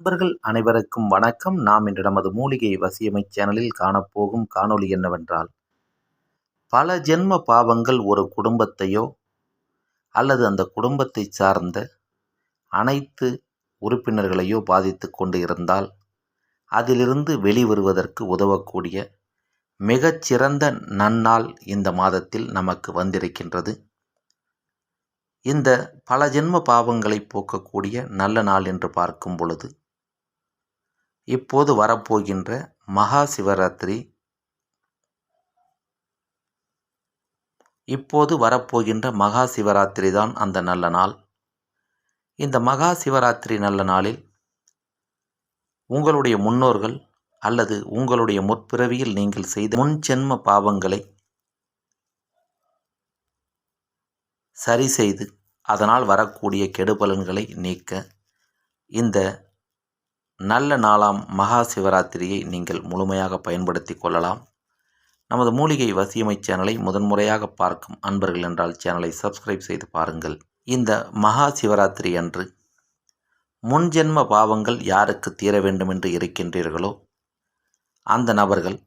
நண்பர்கள் அனைவருக்கும் வணக்கம். நாம் இன்று நமது மூலிகை வசியமை சேனலில் காணப்போகும் காணொளி என்னவென்றால் பல ஜென்ம பாவங்கள் ஒரு குடும்பத்தையோ அல்லது அந்த குடும்பத்தை சார்ந்த அனைத்து உறுப்பினர்களையோ பாதித்து கொண்டு இருந்தால் அதிலிருந்து வெளிவருவதற்கு உதவக்கூடிய மிகச்சிறந்த நன்னாள் இந்த மாதத்தில் நமக்கு வந்திருக்கின்றது. இந்த பல ஜென்ம பாவங்களை போக்கக்கூடிய நல்ல நாள் என்று பார்க்கும் பொழுது இப்போது வரப்போகின்ற மகா சிவராத்திரி. இப்போது வரப்போகின்ற மகா சிவராத்திரி தான் அந்த நல்ல நாள். இந்த மகா சிவராத்திரி நல்ல நாளில் உங்களுடைய முன்னோர்கள் அல்லது உங்களுடைய முற்பிறவியில் நீங்கள் செய்த முன்ஜென்ம பாவங்களை சரி செய்து அதனால் வரக்கூடிய கெடுபலன்களை நீக்க இந்த நல்ல நாளாம் மகா சிவராத்திரியை நீங்கள் முழுமையாக பயன்படுத்தி கொள்ளலாம். நமது மூலிகை வசியமை சேனலை முதன்முறையாக பார்க்கும் அன்பர்கள் என்றால் சேனலை சப்ஸ்கிரைப் செய்து பாருங்கள். இந்த மகா சிவராத்திரி அன்று முன்ஜென்ம பாவங்கள் யாருக்கு தீர வேண்டுமென்று இருக்கின்றீர்களோ அந்த நபர்கள்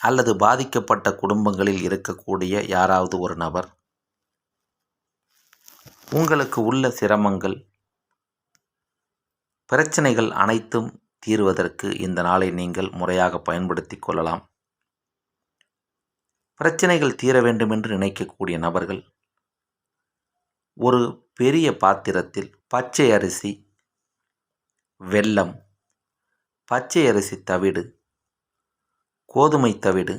அல்லது பாதிக்கப்பட்ட குடும்பங்களில் இருக்கக்கூடிய யாராவது ஒரு நபர் உங்களுக்கு உள்ள சிரமங்கள் பிரச்சனைகள் அனைத்தும் தீர்வதற்கு இந்த நாளை நீங்கள் முறையாக பயன்படுத்தி கொள்ளலாம். பிரச்சனைகள் தீர வேண்டும் என்று நினைக்கக்கூடிய நபர்கள் ஒரு பெரிய பாத்திரத்தில் பச்சை அரிசி வெல்லம் பச்சை அரிசி தவிடு கோதுமை தவிடு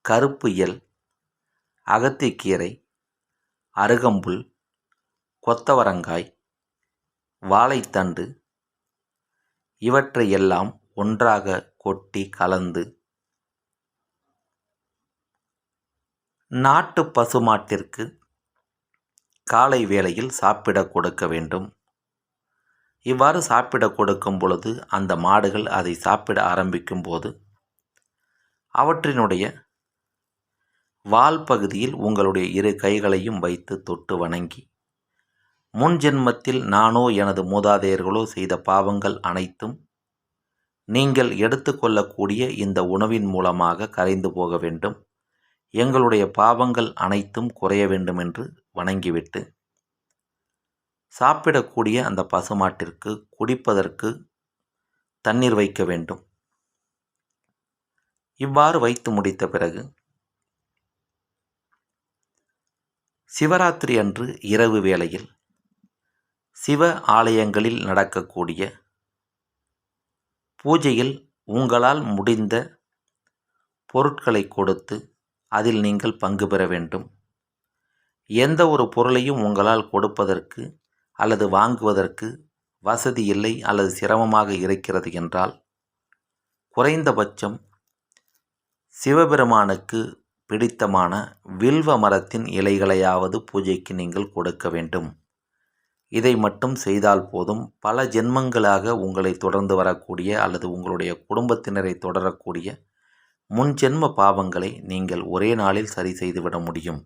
கருப்பு எல் அகத்திக்கீரை அருகம்புல் கொத்தவரங்காய் வாழைத்தண்டு இவற்றையெல்லாம் ஒன்றாக கொட்டி கலந்து நாட்டு பசுமாட்டிற்கு காலை வேளையில் சாப்பிட கொடுக்க வேண்டும். இவ்வாறு சாப்பிட கொடுக்கும் பொழுது அந்த மாடுகள் அதை சாப்பிட ஆரம்பிக்கும் போது அவற்றினுடைய வால் பகுதியில் உங்களுடைய இரு கைகளையும் வைத்து தொட்டு வணங்கி முன் ஜென்மத்தில் நானோ எனது மூதாதையர்களோ செய்த பாவங்கள் அனைத்தும் நீங்கள் எடுத்துக்கொள்ளக்கூடிய இந்த உணவின் மூலமாக கரைந்து போக வேண்டும். எங்களுடைய பாவங்கள் அனைத்தும் குறைய வேண்டும் என்று வணங்கிவிட்டு சாப்பிடக்கூடிய அந்த பசுமாட்டிற்கு குடிப்பதற்கு தண்ணீர் வைக்க வேண்டும். இவ்வாறு வைத்து முடித்த பிறகு சிவராத்திரி அன்று இரவு வேளையில் சிவ ஆலயங்களில் நடக்கக்கூடிய பூஜையில் உங்களால் முடிந்த பொருட்களை கொடுத்து அதில் நீங்கள் பங்கு பெற வேண்டும். எந்த ஒரு பொருளையும் உங்களால் கொடுப்பதற்கு அல்லது வாங்குவதற்கு வசதி இல்லை அல்லது சிரமமாக இருக்கிறது என்றால் குறைந்தபட்சம் சிவபெருமானுக்கு பிடித்தமான வில்வ மரத்தின் இலைகளையாவது பூஜைக்கு நீங்கள் கொடுக்க வேண்டும். இதை மட்டும் செய்தால் போதும். பல ஜென்மங்களாக உங்களை தொடர்ந்து வரக்கூடிய அல்லது உங்களுடைய குடும்பத்தினரை தொடரக்கூடிய முன்ஜென்ம பாவங்களை நீங்கள் ஒரே நாளில் சரி செய்துவிட முடியும்.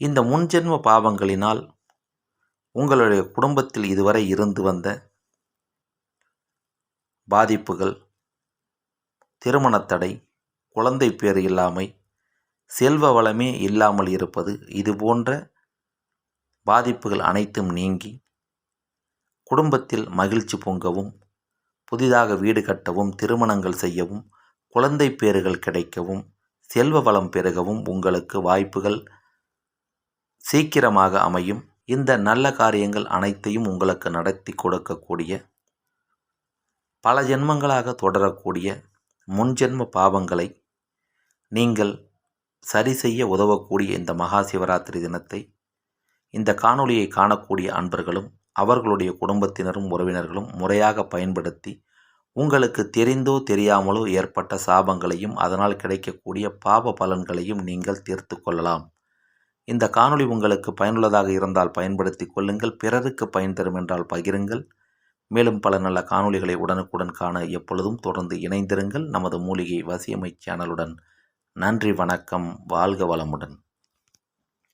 இந்த முன்ஜென்ம பாவங்களினால் உங்களுடைய குடும்பத்தில் இதுவரை இருந்து வந்த பாதிப்புகள் திருமணத்தடை குழந்தை பேர் இல்லாமை செல்வ வளமே இல்லாமல் இருப்பது இது போன்ற பாதிப்புகள் அனைத்தும் நீங்கி குடும்பத்தில் மகிழ்ச்சி பொங்கவும் புதிதாக வீடு கட்டவும் திருமணங்கள் செய்யவும் குழந்தை பேறுகள் கிடைக்கவும் செல்வ வளம் பெருகவும் உங்களுக்கு வாய்ப்புகள் சீக்கிரமாக அமையும். இந்த நல்ல காரியங்கள் அனைத்தையும் உங்களுக்கு நடத்தி கொடுக்கக்கூடிய பல ஜென்மங்களாக தொடரக்கூடிய முன்ஜென்ம பாவங்களை நீங்கள் சரி செய்ய உதவக்கூடிய இந்த மகா சிவராத்திரி தினத்தை இந்த காணொளியை காணக்கூடிய அன்பர்களும் அவர்களுடைய குடும்பத்தினரும் உறவினர்களும் முறையாக பயன்படுத்தி உங்களுக்கு தெரிந்தோ தெரியாமலோ ஏற்பட்ட சாபங்களையும் அதனால் கிடைக்கக்கூடிய பாப பலன்களையும் நீங்கள் தீர்த்து கொள்ளலாம். இந்த காணொளி உங்களுக்கு பயனுள்ளதாக இருந்தால் பயன்படுத்தி கொள்ளுங்கள். பிறருக்கு பயன் தரும் என்றால் பகிருங்கள். மேலும் பல நல்ல காணொளிகளை உடனுக்குடன் காண எப்பொழுதும் தொடர்ந்து இணைந்திருங்கள். நமது மூலிகை வசியமை சேனலுடன் நன்றி வணக்கம் வாழ்க வளமுடன்.